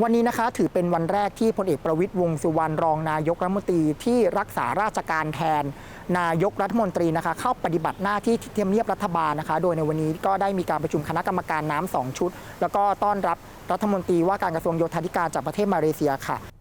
วันนี้นะคะถือเป็นวันแรกที่พลเอกประวิตยวงสุวรรณรองนายกรัฐมนตรีที่รักษาราชการแทน นายกรัฐมนตรีนะคะเข้าปฏิบัติหน้าที่ที่ทำเนียบรัฐบาลนะคะ โดยในวันนี้ก็ได้มีการประชุมคณะกรรมการน้ำสองชุด แล้วก็ต้อนรับรัฐมนตรีว่าการกระทรวงโยธาธิการจากประเทศมาเลเซียค่ะ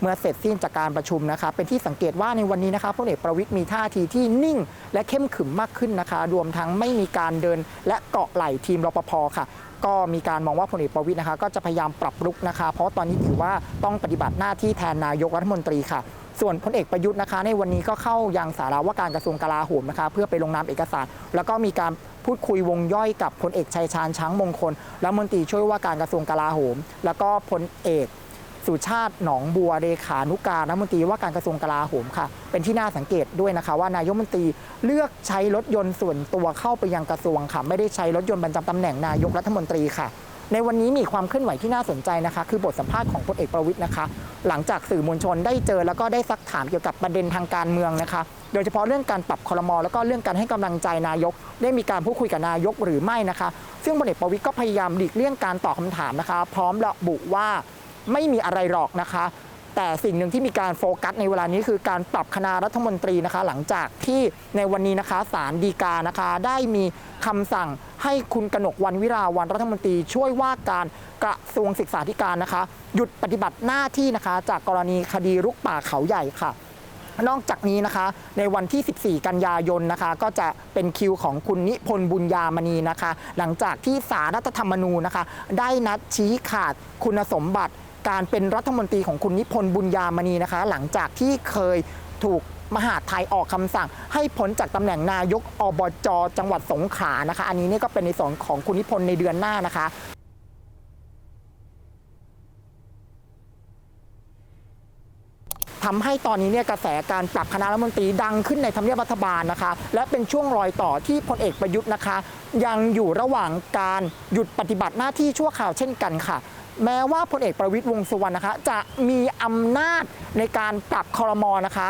เมื่อเสร็จสิ้นจากการประชุมนะคะเป็นที่สังเกตว่าในวันนี้นะคะพลเอกประวิตยมีท่าทีที่นิ่ง และเข้มขึมมากขึ้นนะคะ รวมทั้งไม่มีการเดิน และเกาะไหล่ทีมรปภค่ะ ก็มีการมองว่าพลเอกประวิตยนะคะ ก็จะพยายามปรับรุกนะคะ เพราะตอนนี้ถือว่าต้องปฏิบัติหน้าที่แทนนายกรัฐมนตรีค่ะส่วนพลเอกประยุทธ์นะคะ ในวันนี้ก็เข้ายังสาราว่าการกระทรวงกลาโหมนะคะ เพื่อไปลงนามเอกสาร แล้วก็มีการพูดคุยวงย่อยกับพลเอกชัยชาญช้างมงคลรัฐมนตรีช่วยว่าการกระทรวงกลาโหม แล้วก็พลเอก สุชาติหนองบัวเลขานุการรัฐมนตรีว่าการกระทรวงกลาโหมค่ะ เป็นที่น่าสังเกตด้วยนะคะ ว่านายกรัฐมนตรีเลือกใช้รถยนต์ส่วนตัวเข้าไปยังกระทรวงค่ะ ไม่ได้ใช้รถยนต์ประจำตำแหน่งนายกรัฐมนตรีค่ะ ในวันนี้มีความเคลื่อนไหวที่น่าสนใจนะคะ คือบทสัมภาษณ์ของพลเอกประวิตยนะคะ หลังจากสื่อมวลชนได้เจอแล้วก็ได้ซักถามเกี่ยวกับประเด็นทางการเมืองนะคะ โดยเฉพาะเรื่องการปรับคลมอแล้วก็เรื่องการให้กำลังใจนายก ได้มีการพูดคุยกับนายกหรือไม่นะคะ ซึ่งพลเอกประวิตยก็พยายามหลีกเลี่ยงการตอบคำถามนะคะ พร้อมระบุว่า ไม่มีอะไรหรอกนะคะ แต่สิ่งหนึ่งที่มีการโฟกัสในเวลานี้คือการปรับคณะรัฐมนตรีนะคะ หลังจากที่ในวันนี้นะคะศาลฎีกานะคะ ได้มีคำสั่งให้คุณกนกวันวิราวันรัฐมนตรี ช่วยว่าการกระทรวงศึกษาธิการนะคะ หยุดปฏิบัติหน้าที่นะคะ จากกรณีคดีรุกป่าเขาใหญ่ค่ะนอกจากนี้นะคะในวันที่ 14 กันยายนนะคะก็จะเป็นคิวของคุณนิพนธ์บุญญามณีนะคะ หลังจากที่สารรัฐธรรมนูญนะคะ ได้นัดชี้ขาดคุณสมบัติ การเป็นรัฐมนตรีของคุณนิพนธ์บุญญามณีนะคะ หลังจากที่เคยถูกมหาดไทยออกคำสั่ง ให้พ้นจากตำแหน่งนายกอบจจังหวัดสงขลานะคะ อันนี้นี่ก็เป็นในส่วนของคุณนิพนธ์ในเดือนหน้านะคะทำให้ตอนนี้เนี่ยกระแสการปรับคณะรัฐมนตรีดังขึ้นในทำเนียบรัฐบาลนะคะ และเป็นช่วงรอยต่อที่พลเอกประยุทธ์นะคะ ยังอยู่ระหว่างการหยุดปฏิบัติหน้าที่ชั่วคราวเช่นกันค่ะ แม้ว่าพลเอกประวิตยวงสุวรรณนะคะ จะมีอำนาจในการปรับครมอนะคะ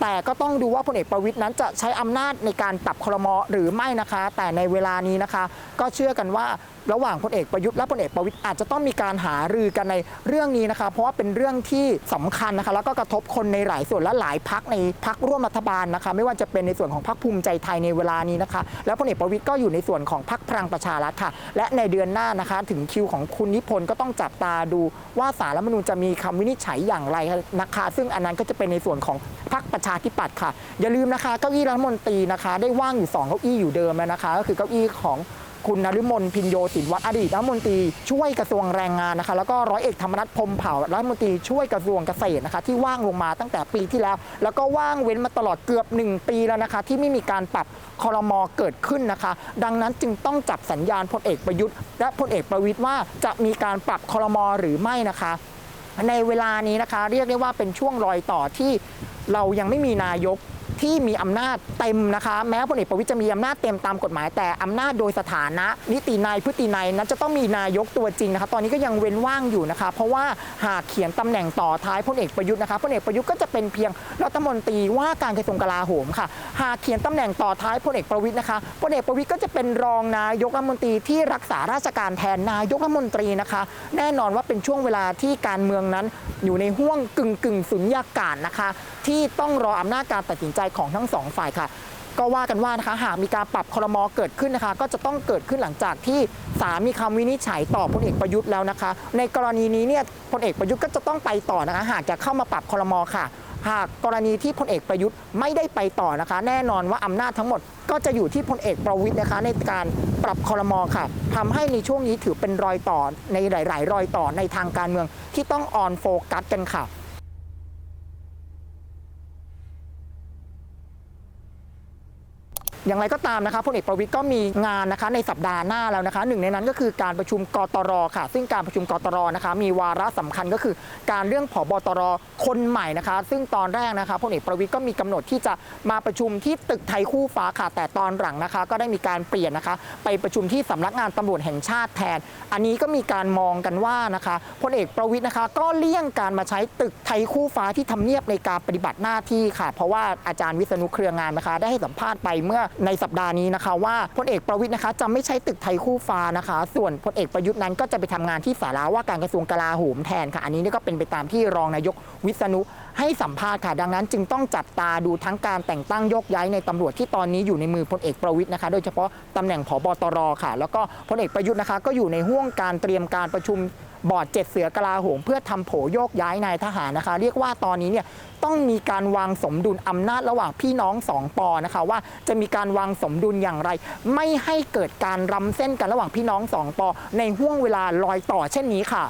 แต่ก็ต้องดูว่าพลเอกประวิตยนั้นจะใช้อำนาจในการปรับครมอหรือไม่นะคะ แต่ในเวลานี้นะคะ ก็เชื่อกันว่าระหว่างพลเอกประยุทธ์และพลเอกประวิตยอาจจะต้องมีการหารือกันในเรื่องนี้นะคะ เพราะว่าเป็นเรื่องที่สำคัญนะคะ แล้วก็กระทบคนในหลายส่วนและหลายพักในพักร่วมรัฐบาลนะคะ ไม่ว่าจะเป็นในส่วนของพักภูมิใจไทยในเวลานี้นะคะ แล้วพลเอกประวิตยก็อยู่ในส่วนของพักพลังประชารัฐค่ะ และในเดือนหน้านะคะ ถึงคิวของคุณนิพนธ์ก็ต้องจับตาดูว่าสารรัฐมนูญจะมีคำวินิจฉัยอย่างไรนะคะ ซึ่งอันนั้นก็จะเป็นในส่วนของพรรคประชาธิปัตย์ค่ะ อย่าลืมนะคะเก้าอี้รัฐมนตรีนะคะ ได้ว่างอยู่2เก้าอี้อยู่เดิมแล้วนะคะ ก็คือเก้าอี้ของ คุณนฤมลพินโยสินวัฒน์อดีตรัฐมนตรีช่วยกระทรวงแรงงานนะคะ แล้วก็ร้อยเอกธรรมนัฐพรมเผ่ารัฐมนตรีช่วยกระทรวงเกษตรนะคะ ที่ว่างลงมาตั้งแต่ปีที่แล้ว แล้วก็ว่างเว้นมาตลอดเกือบ 1 ปีแล้วนะคะ ที่ไม่มีการปรับคอรมอเกิดขึ้นนะคะ ดังนั้นจึงต้องจับสัญญาณพลเอกประยุทธ์ และพลเอกประวิตยว่าจะมีการปรับคอรมอหรือไม่นะคะในเวลานี้นะคะ เรียกได้ว่าเป็นช่วงรอยต่อที่เรายังไม่มีนายก ที่มีอำนาจเต็มนะคะ แม้พลเอกประวิตยจะมีอำนาจเต็มตามกฎหมาย แต่อำนาจโดยสถานะ นิตินายพฤตินายนั้นจะต้องมีนายกตัวจริงนะคะ ตอนนี้ก็ยังเว้นว่างอยู่นะคะ เพราะว่าหากเขียนตำแหน่งต่อท้ายพลเอกประยุทธ์นะคะพลเอกประยุทธ์ก็จะเป็นเพียงรัฐมนตรีว่าการกระทรวงกลาโหมค่ะ หากเขียนตำแหน่งต่อท้ายพลเอกประวิตยนะคะพลเอกประวิตยก็จะเป็นรองนายกรัฐมนตรีที่รักษาราชการแทนนายกรัฐมนตรีนะคะ แน่นอนว่าเป็นช่วงเวลาที่การเมืองนั้นอยู่ในห่วงกึ่งกึ่งสุญญากาศนะคะ ที่ต้องรออำนาจการตัดสินใจของทั้งสองฝ่ายค่ะ ก็ว่ากันว่านะคะหากมีการปรับคอรมอเกิดขึ้นนะคะ ก็จะต้องเกิดขึ้นหลังจากที่ศาลมีคำวินิจฉัยต่อพลเอกประยุทธ์แล้วนะคะ ในกรณีนี้เนี่ยพลเอกประยุทธ์ก็จะต้องไปต่อนะคะ หากจะเข้ามาปรับคอรมอค่ะหากกรณีที่พลเอกประยุทธ์ไม่ได้ไปต่อนะคะ แน่นอนว่าอำนาจทั้งหมด ก็จะอยู่ที่พลเอกประวิทย์นะคะ ในการปรับคอรมอค่ะทำให้ในช่วงนี้ถือเป็นรอยต่อในหลาย ๆ รอยต่อในทางการเมืองที่ต้องออนโฟกัสกันค่ะ อย่างไรก็ตามนะคะพลเอกประวิตยก็มีงานนะคะในสัปดาห์หน้าแล้วนะคะหนึ่งในนั้นก็คือการประชุมกตรค่ะ ซึ่งการประชุมกตรนะคะมีวาระสำคัญก็คือ การเรื่องผบตรคนใหม่นะคะ ซึ่งตอนแรกนะคะพลเอกประวิตยก็มีกำหนดที่จะมาประชุมที่ตึกไทยคู่ฟ้าค่ะ แต่ตอนหลังนะคะ ก็ได้มีการเปลี่ยนนะคะ ไปประชุมที่สำนักงานตำรวจแห่งชาติแทน อันนี้ก็มีการมองกันว่านะคะพลเอกประวิตยนะคะ ก็เลี่ยงการมาใช้ตึกไทยคู่ฟ้าที่ทำเนียบในการปฏิบัติหน้าที่ค่ะ เพราะว่าอาจารย์วิษณุเครืองามนะคะ ได้ให้สัมภาษณ์ไปเมื่อในสัปดาห์นี้นะคะ ว่าพลเอกประวิทย์นะคะจะไม่ใช่ตึกไทยคู่ฟ้านะคะ ส่วนพลเอกประยุทธ์นั้นก็จะไปทำงานที่สาราว่าการกระทรวงกลาโหมแทนค่ะ อันนี้ก็เป็นไปตามที่รองนายกวิษณุ ให้สัมภาษณ์ค่ะ ดังนั้นจึงต้องจับตาดูทั้งการแต่งตั้งยกย้ายในตำรวจที่ตอนนี้อยู่ในมือพลเอกประวิทย์นะคะ โดยเฉพาะตำแหน่งผบตรค่ะ แล้วก็พลเอกประยุทธ์นะคะ ก็อยู่ในห่วงการเตรียมการประชุมบอร์ดเจ็ดเสือกลาโหมเพื่อทำโผโยกย้ายนายทหารนะคะ เรียกว่าตอนนี้เนี่ยต้องมีการวางสมดุลอำนาจระหว่างพี่น้องสองปอนะคะ ว่าจะมีการวางสมดุลอย่างไร ไม่ให้เกิดการรำเส้นกันระหว่างพี่น้องสองปอในห่วงเวลาลอยต่อเช่นนี้ค่ะ